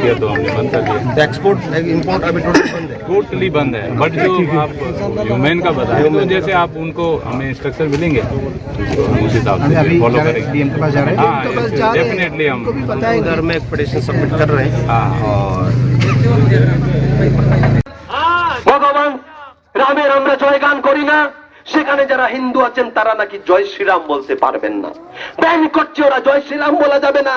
किया तो हमने बंद कर दिया तो एक्सपोर्ट इम्पोर्ट अभी टोटल बंद है टोटली बंद है बट जो आप ह्यूमन का बताए तो जैसे आप उनको हमें इंस्ट्रक्शन मिलेंगे तो हम उस हिसाब से फॉलो करेंगे डीएम के पास जा रहे हैं हाँ डेफिनेटली हम पता है घर में एक पिटिशन सबमिट कर रहे हैं हाँ और ভগবান রামের আমরা জয়গান করি না সেখানে যারা হিন্দু আছেন তারা নাকি জয় শ্রীরাম বলতে পারবেন না ব্যান করছে ওরা জয় শ্রীরাম বলা যাবে না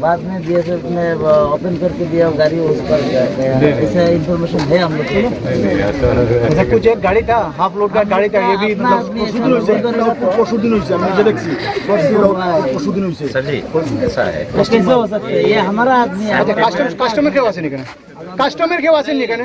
बाद में बीएसएफ ने ओपन करके दिया गाड़ी उस पर गया गया। ऐसा इन्फॉर्मेशन है हम लोग को अच्छा कुछ एक गाड़ी था हाफ लोड का गाड़ी था ये भी अपना मतलब आदमी ऐसा लोग उधर- পরশু দিন হয়েছে আমি নিজে দেখছি পরশু দিন হয়েছে सर जी ऐसा है तो कैसे हो सकता है ये हमारा आदमी है আচ্ছা কাস্টম কাস্টমার কেউ আসেনি এখানে কাস্টমার কেউ আসেনি এখানে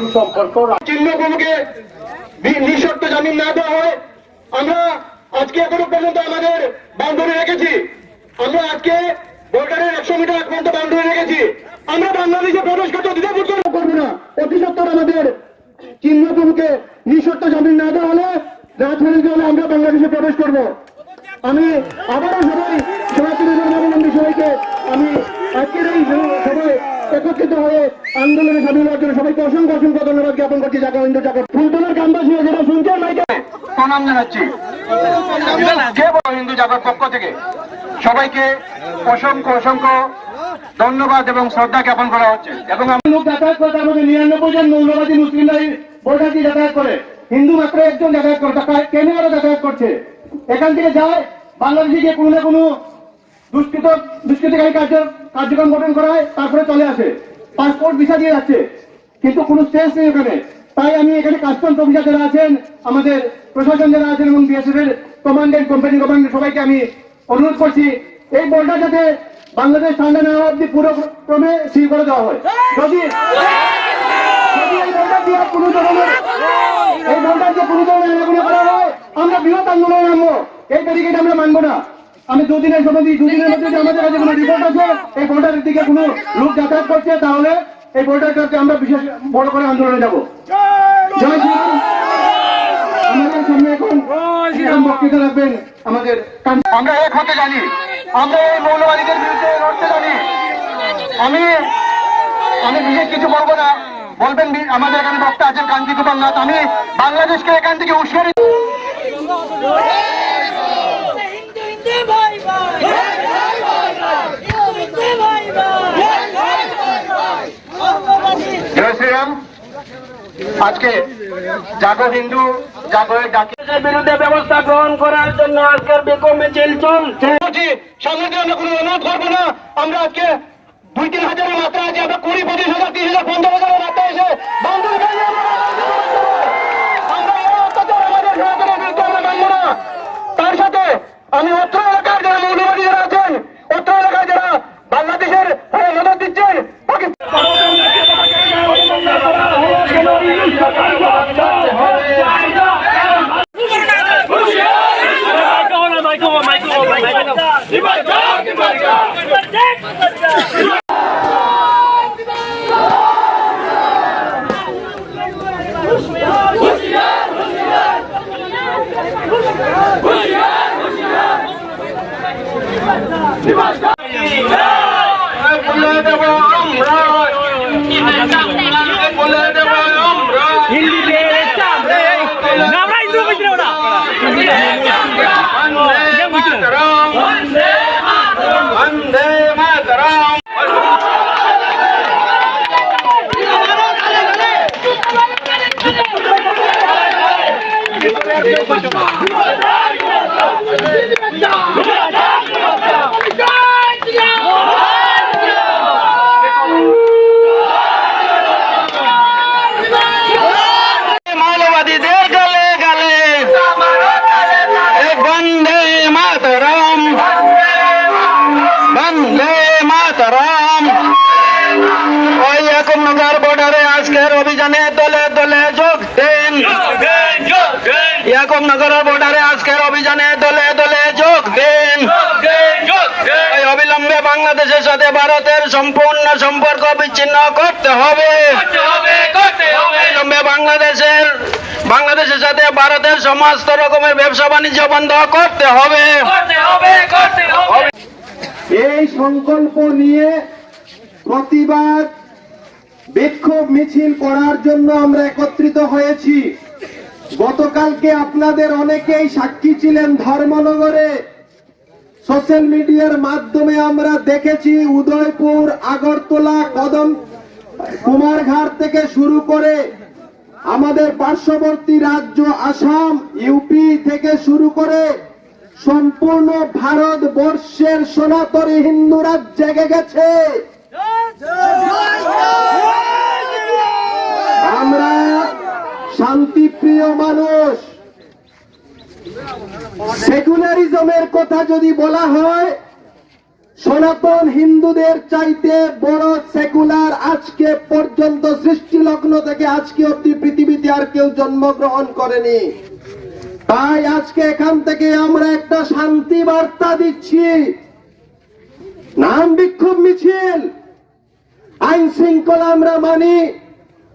সুসম্পর্ক চিহ্নপ্রভুকে নিঃশর্ত জামিন না দেওয়া হয়। আমরা আজকে এখনও পর্যন্ত আমাদের বাউন্ডারি রেখেছি। আমরা আজকে বর্ডারের একশো মিটার এক পর্যন্ত বাউন্ডারি রেখেছি। আমরা বাংলাদেশে প্রবেশ করতে দ্বিধাবোধ করব না অতি সত্তর আমাদের চিহ্নভূমিকে নিঃশর্ত জামিন না দেওয়া হলে রাজধানী হলে আমরা বাংলাদেশে প্রবেশ করব আমি আবারও সবাই সনাতনী ধর্মাবলম্বী সবাইকে আমি আজকের এই সবাই একত্রিত হয়ে আন্দোলনে সামিল হওয়ার জন্য সবাইকে অসংখ্য অসংখ্য ধন্যবাদ জ্ঞাপন করছি জাগা হিন্দু জাগা ফুলতলার গ্রামবাসী যেটা শুনছেন মাইকে প্রণাম জানাচ্ছি হিন্দু জাগর পক্ষ থেকে? সবাইকে অসংখ্য অসংখ্য ধন্যবাদ এবং শ্রদ্ধা জ্ঞাপন করা হচ্ছে। এবং আমাদের নিরানব্বই জন মৌলবাদী দিয়ে যাতায়াত করে। হিন্দু মাত্র একজন যাতায়াত করে কেন যাতায়াত করছে? এখান থেকে যায়, বাংলাদেশে কোনো না কোনো দুষ্কৃত, দুষ্কৃতিকারী কার্য, কার্যক্রম গঠন করা হয়, তারপরে চলে আসে। পাসপোর্ট ভিসা দিয়ে যাচ্ছে। কিন্তু কোনো স্টেজ নেই ওখানে। তাই আমি এখানে কাস্টমস অফিসার যারা আছেন, আমাদের প্রশাসন যারা আছেন এবং বিএসএফ এর কমান্ডেন্ট কোম্পানি কমান্ডেন্ট সবাইকে আমি অনুরোধ করছি, এই বলটা যাতে বাংলাদেশ ঠান্ডা না অব্দি পুরো ক্রমে সিল করে দেওয়া হয়। যদি আমরা বৃহৎ আন্দোলনে আমি দুদিনের আমাদের কাছে কোনো রিপোর্ট আছে, এই বোর্ডারের দিকে কোনো লোক যাতায়াত করছে, তাহলে এই বোর্ডারটাকে আমরা বিশেষ বড় করে আন্দোলনে যাব। জয় শ্রীরাম আমাদের সামনে এখন শ্রীরাম বক্তৃতা রাখবেন আমাদের আমরা এক হতে জানি। আমরা এই মৌলবাদীদের বিরুদ্ধে লড়তে জানি। আমি আমি বিশেষ কিছু বলব না। বলবেন আমাদের এখানে বক্তা আছেন কান্তি গোপাল নাথ। আমি বাংলাদেশকে এখান থেকে উস্কারি হিন্দু হিন্দু ভাই ভাই হিন্দু হিন্দু ভাই ভাই বঙ্গবাসী জয় শ্রীরাম আজকে জাগো হিন্দু জাগরের ডাকি। বিরুদ্ধে ব্যবস্থা গ্রহণ করার জন্য আজকের বেকম মিছিল চলছে। সামনে আমরা কোনো অনুরোধ করব না। আমরা আজকে দুই তিন হাজারের মাত্রা আছে আমরা কুড়ি পঁচিশ হাজার তিরিশ হাজার পঞ্চাশ হাজারের Yeah. মাতরম। ওই একমনগর বর্ডারে আজকের অভিযানে দলে দলে যোগ দেন। একমনগর বর্ডারে আজকের অভিযানে দলে দলে যোগ দেন। অবিলম্বে বাংলাদেশের সাথে ভারতের সম্পূর্ণ সম্পর্ক বিচ্ছিন্ন করতে হবে। অবিলম্বে বাংলাদেশের বাংলাদেশের সাথে ভারতের সমস্ত রকমের ব্যবসা বাণিজ্য বন্ধ করতে হবে। এই সংকল্প নিয়ে প্রতিবাদ, বিক্ষোভ মিছিল করার জন্য আমরা একত্রিত হয়েছি। গতকালকে আপনাদের অনেকেই সাক্ষী ছিলেন ধর্মনগরে। সোশ্যাল মিডিয়ার মাধ্যমে আমরা দেখেছি উদয়পুর, আগরতলা, কদম, কুমারঘাট থেকে শুরু করে আমাদের পার্শ্ববর্তী রাজ্য আসাম, ইউপি থেকে শুরু করে সম্পূর্ণ ভারতবর্ষের সনাতনী হিন্দুরা জেগে গেছে। আমরা শান্তিপ্রিয় মানুষ। সেকুলারিজমের কথা যদি বলা হয়, সনাতন হিন্দুদের চাইতে বড় সেকুলার আজকে পর্যন্ত সৃষ্টি লগ্ন থেকে আজকে অব্দি পৃথিবীতে আর কেউ জন্মগ্রহণ করেনি। তাই আজকে এখান থেকে আমরা একটা শান্তি বার্তা দিচ্ছি। নাম বিক্ষোভ মিছিল। আইন শৃঙ্খলা আমরা মানি,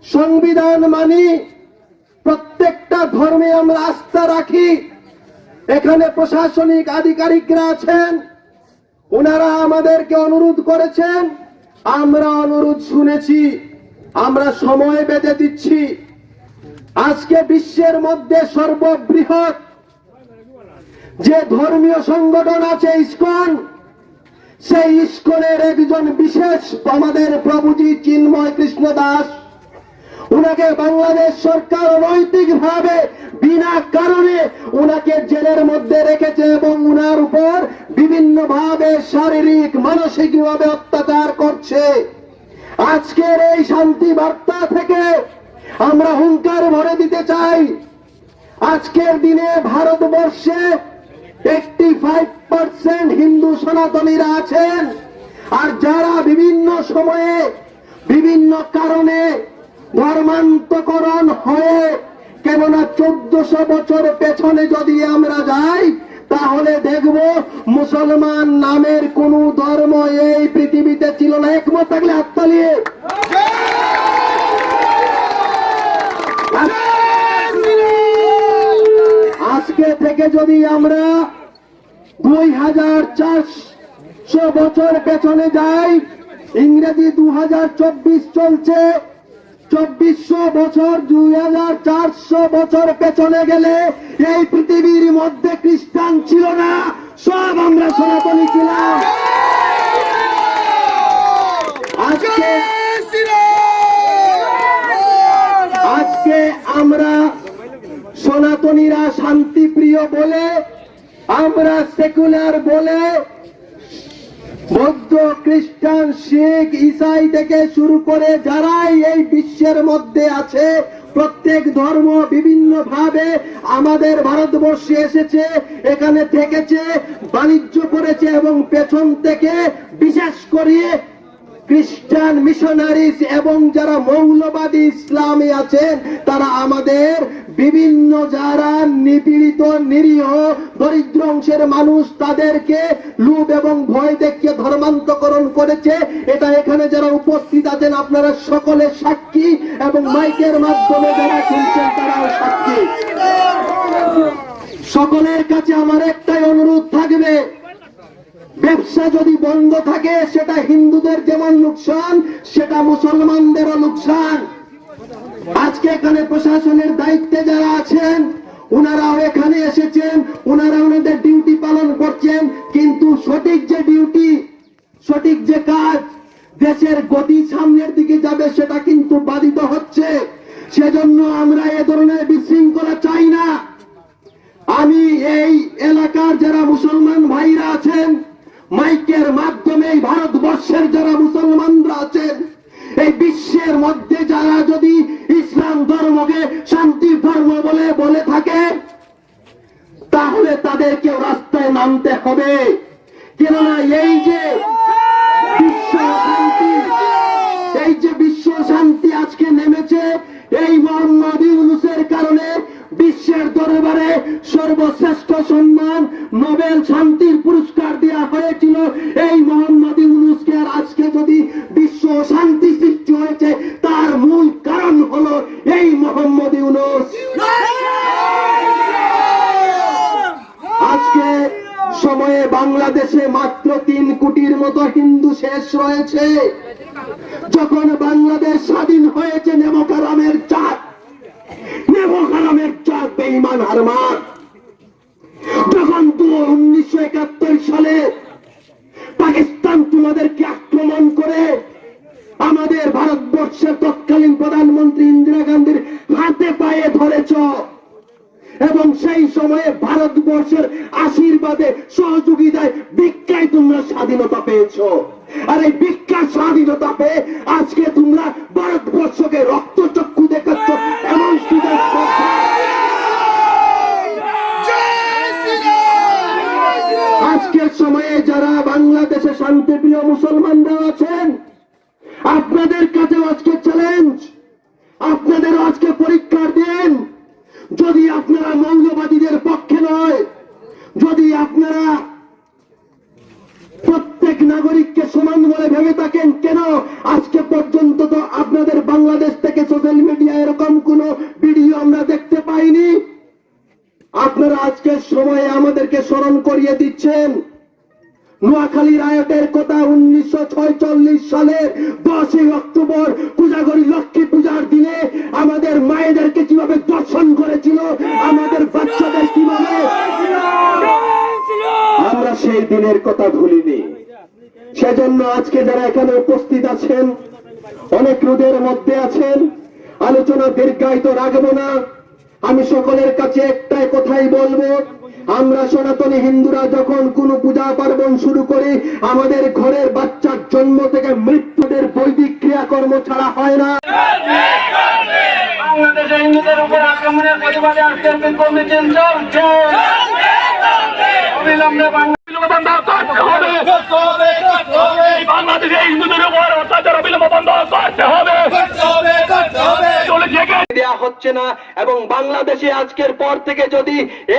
সংবিধান মানি, প্রত্যেকটা ধর্মে আমরা আস্থা রাখি। এখানে প্রশাসনিক আধিকারিকরা আছেন, ওনারা আমাদেরকে অনুরোধ করেছেন, আমরা অনুরোধ শুনেছি, আমরা সময় বেঁধে দিচ্ছি। আজকে বিশ্বের মধ্যে সর্ববৃহৎ যে ধর্মীয় সংগঠন আছে ইসকন, সেই ইস্কনের একজন বিশেষ আমাদের প্রভুজি চিন্ময় কৃষ্ণ দাস। উনাকে বাংলাদেশ সরকার নৈতিক ভাবে বিনা কারণে উনাকে জেলের মধ্যে রেখেছে এবং উনার উপর বিভিন্ন ভাবে শারীরিক মানসিক ভাবে অত্যাচার করছে। আজকের এই শান্তি বার্তা থেকে আমরা হুঙ্কার ভরে দিতে চাই। আজকের দিনে ভারতবর্ষে এইটটি ফাইভ পার্সেন্ট হিন্দু সনাতনীরা আছেন। আর যারা বিভিন্ন সময়ে বিভিন্ন কারণে ধর্মান্তকরণ হয়ে কেননা চোদ্দশো বছর পেছনে যদি আমরা যাই, তাহলে দেখব মুসলমান নামের কোন ধর্ম এই পৃথিবীতে ছিল না। একমত থাকলে হাততালিয়ে আজকে থেকে যদি আমরা দুই হাজার চারশো বছর পেছনে যাই ইংরেজি দু হাজার চব্বিশ চলছে। চব্বিশশো বছর দুই হাজার চারশো বছর পেছনে গেলে এই পৃথিবীর মধ্যে খ্রিস্টান ছিল না সব আমরা সনাতনী ছিলাম। আজকে আজকে আমরা সনাতনীরা শান্তিপ্রিয় বলে, আমরা সেকুলার বলে, বৌদ্ধ, খ্রিস্টান, শিখ, ইসাই থেকে শুরু করে যারাই এই বিশ্বের মধ্যে আছে, প্রত্যেক ধর্ম বিভিন্ন ভাবে আমাদের ভারতবর্ষে এসেছে, এখানে থেকেছে, বাণিজ্য করেছে এবং পেছন থেকে, বিশেষ করে খ্রিস্টান মিশনারিজ এবং যারা মৌলবাদী ইসলামী আছেন, তারা আমাদের বিভিন্ন যারা নিপীড়িত, নিরীহ, দরিদ্র অংশের মানুষ, তাদেরকে লুপ এবং ভয় দেখিয়ে ধর্মান্তকরণ করেছে। এটা এখানে যারা উপস্থিত আছেন, আপনারা সকলে সাক্ষী এবং মাইকের মাধ্যমে যারা শুনছেন, তারাও সাক্ষী। সকলের কাছে আমার একটাই অনুরোধ থাকবে ব্যবসা যদি বন্ধ থাকে, সেটা হিন্দুদের যেমন লোকসান, সেটা মুসলমানদেরও লোকসান। আজকে এখানে প্রশাসনের দায়িত্বে যারা আছেন, ওনারাও এখানে এসেছেন, ওনারা ওনাদের ডিউটি পালন করছেন, কিন্তু সঠিক যে ডিউটি, সঠিক যে কাজ, দেশের গতি সামনের দিকে যাবে, সেটা কিন্তু বাধিত হচ্ছে। সেজন্য আমরা এ ধরনের বিশৃঙ্খলা চাই না। আমি এই এলাকার যারা মুসলমান ভাইরা আছেন মাইকের মাধ্যমে ভারতবর্ষের যারা মুসলমানরা আছেন, এই বিশ্বের মধ্যে যারা যদি ইসলাম ধর্মকে শান্তির ধর্ম বলে বলে থাকে, তাহলে তাদেরকে রাস্তায় নামতে হবে। কেননা এই যে বিশ্ব শান্তি, এই যে বিশ্ব শান্তি আজকে নেমেছে, এই মোহাম্মদ ইউনুসের কারণে বিশ্বের দরবারে সর্বশ্রেষ্ঠ সম্মান, নোবেল শান্তির পুরস্কার দেওয়া হয়েছিল। এই মোহাম্মদ ইউনুসকে আর আজকে যদি বিশ্ব শান্তি সৃষ্টি হয়েছে, তার মূল কারণ হলো এই মোহাম্মদ ইউনুস। আজকে সময়ে বাংলাদেশে মাত্র তিন কোটির মতো হিন্দু শেষ রয়েছে। যখন বাংলাদেশ স্বাধীন হয়েছে নেমকারামের চাঁদ বেইমান হারমার। যখন তো উনিশশো একাত্তর সালে পাকিস্তান তোমাদেরকে আক্রমণ করে আমাদের ভারতবর্ষের তৎকালীন প্রধানমন্ত্রী ইন্দিরা গান্ধীর হাতে পায়ে ধরেছ এবং সেই সময়ে ভারতবর্ষের আশীর্বাদে সহযোগিতায় ভিক্ষায় তোমরা স্বাধীনতা পেয়েছ। আর এই ভিক্ষা স্বাধীনতা পেয়ে আজকে তোমরা ভারতবর্ষকে রক্তচক্ষু দেখাচ্ছ এমন আজকের সময়ে যারা বাংলাদেশে শান্তিপ্রিয় মুসলমানরা আছেন, আপনাদের কাছে আজকে চ্যালেঞ্জ আপনাদের আজকে পরীক্ষার দিন। যদি স্মরণ করিয়ে দিচ্ছেন। নোয়াখালী রায়টের কথা উনিশশো সালের দশই অক্টোবর, পূজাগরী লক্ষ্মী পূজার দিনে আমাদের মায়েদেরকে কীভাবে দর্শন করেছিল, আমাদের বাচ্চাদের কীভাবে আমরা সেই দিনের কথা ভুলিনি। সেজন্য আজকে যারা এখানে উপস্থিত আছেন, অনেক রোদের মধ্যে আছেন, আলোচনা দীর্ঘায়িত রাখব না। আমি সকলের কাছে একটাই কথাই বলব আমরা সনাতনী হিন্দুরা যখন কোন পূজা পার্বণ শুরু করি আমাদের ঘরের বাচ্চার জন্ম থেকে মৃত্যুদের বৈদিক ক্রিয়াকর্ম ছাড়া হয় না। বাংলাদেশে হিন্দুদের উপর আক্রমণের প্রতিবাদে আজকের বিক্ষোভ মিছিল চলছে। অবিলম্বে বাংলা বন্ধ করতে হবে বাংলাদেশে হিন্দুদের উপর অত্যাচার অবিলম্বে বন্ধ করতে হবে চলে জেগে দেয়া হচ্ছে না, এবং বাংলাদেশে আজকের পর থেকে যদি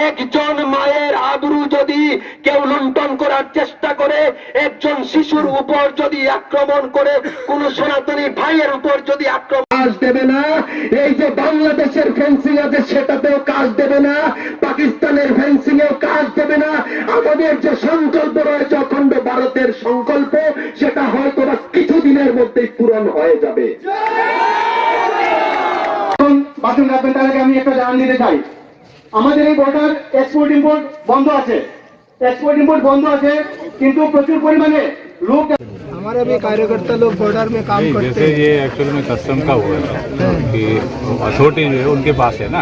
একজন মায়ের আবরু যদি কেউ লুণ্ঠন করার চেষ্টা করে, একজন শিশুর উপর যদি আক্রমণ করে, কোন সনাতনী ভাইয়ের উপর যদি আক্রমণ কাজ দেবে না, এই যে বাংলাদেশের ফেন্সিং আছে সেটাতেও কাজ দেবে না, পাকিস্তানের ফেন্সিং এও কাজ দেবে না, আমাদের যে সংকল্প রয়েছে অখণ্ড ভারতের সংকল্প, সেটা হয়তো কিছুদিনের মধ্যেই পূরণ হয়ে যাবে। বাথরুম রাখবেন তার আগে আমি একটা জানান দিতে চাই আমাদের এই বর্ডার এক্সপোর্ট ইম্পোর্ট বন্ধ আছে এক্সপোর্ট ইম্পোর্ট বন্ধ আছে কিন্তু প্রচুর পরিমাণে লোক हमारे भी कार्यकर्ता लोग बॉर्डर में काम नहीं, करते जैसे ये एक्चुअल में कस्टम का हुआ है कि अथॉरिटी जो है उनके पास है ना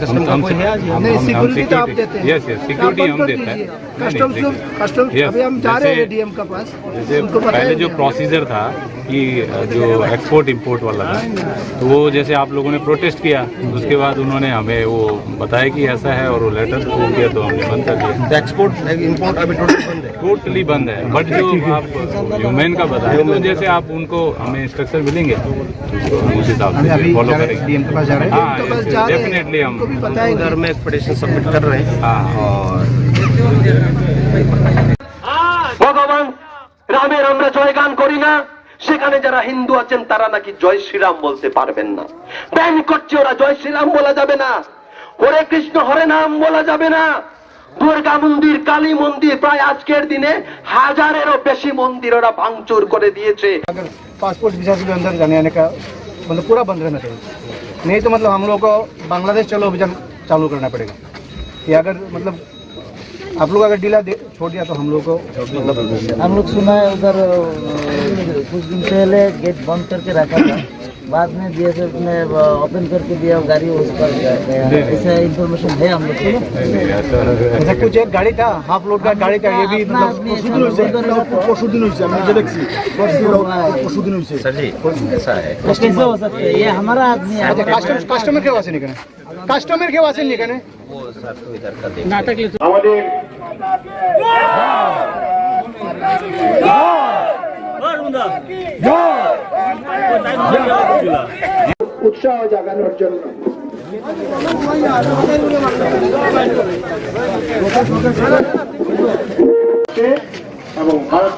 कस्टम का कोई है नहीं, security तो आप देते हैं। यस यस सिक्योरिटी आप हम बंद कर देते हैं दीजिए। नहीं, कस्टम्स नहीं, लोग देखिए। कस्टम्स Yes, अभी हम जा रहे हैं जैसे- एडीएम का पास जैसे उनको पहले बताएंगे। जो प्रोसीजर था कि जो एक्सपोर्ट इंपोर्ट वाला था तो वो जैसे आप लोगों ने प्रोटेस्ट किया उसके बाद उन्होंने हमें वो बताया कि ऐसा है और वो लेटर वो किया तो हमने बंद कर दिया एक्सपोर्ट इम्पोर्ट अभी टोटल बंद है टोटली बंद है बट जो आप ह्यूमन का बताया तो जैसे आप उनको हमें इंस्ट्रक्शन मिलेंगे तो उसको हम उस हिसाब से फॉलो करेंगे डीएम के पास जा रहे हैं हाँ तो बस जा रहे हैं, डेफिनेटली हम उनको भी बताएंगे उधर में एक पिटिशन सबमिट कर रहे हैं हाँ और ভগবান রামের আমরা জয়গান করি না সেখানে যারা হিন্দু আছেন তারা নাকি জয় শ্রীরাম বলতে পারবেন না ব্যান করছে ওরা জয় শ্রীরাম বলা যাবে না হরে কৃষ্ণ হরে নাম বলা যাবে না দুর্গা মন্দির কালী মন্দির প্রায় আজকের দিনে হাজারেরও বেশি মন্দির ওরা ভাঙচুর করে দিয়েছে अगर पासपोर्ट वीजा से भी अंदर जाने आने का मतलब पूरा बंद रहना चाहिए नहीं तो मतलब हम लोग को बांग्लादेश चलो अभियान चालू करना पड़ेगा कि अगर मतलब आप लोग अगर डीला छोड़ दिया तो हम लोग को मतलब हम लोग सुना है उधर कुछ दिन पहले गेट बंद करके रखा था। बाद में बी एस एफ़ ने ओपन करके दिया गाड़ी उस पर ऐसा इन्फॉर्मेशन है हम लोग अच्छा, कुछ एक गाड़ी था हाफ़ लोड का गाड़ी का ये भी मतलब सर जी ऐसा है? ये हमारा आदमी है। अच्छा, कस्टमर के पास निकले। কাস্টমার কেউ আছেন এখানে? আমাদের উৎসাহ জাগানোর জন্য। এবং ভারত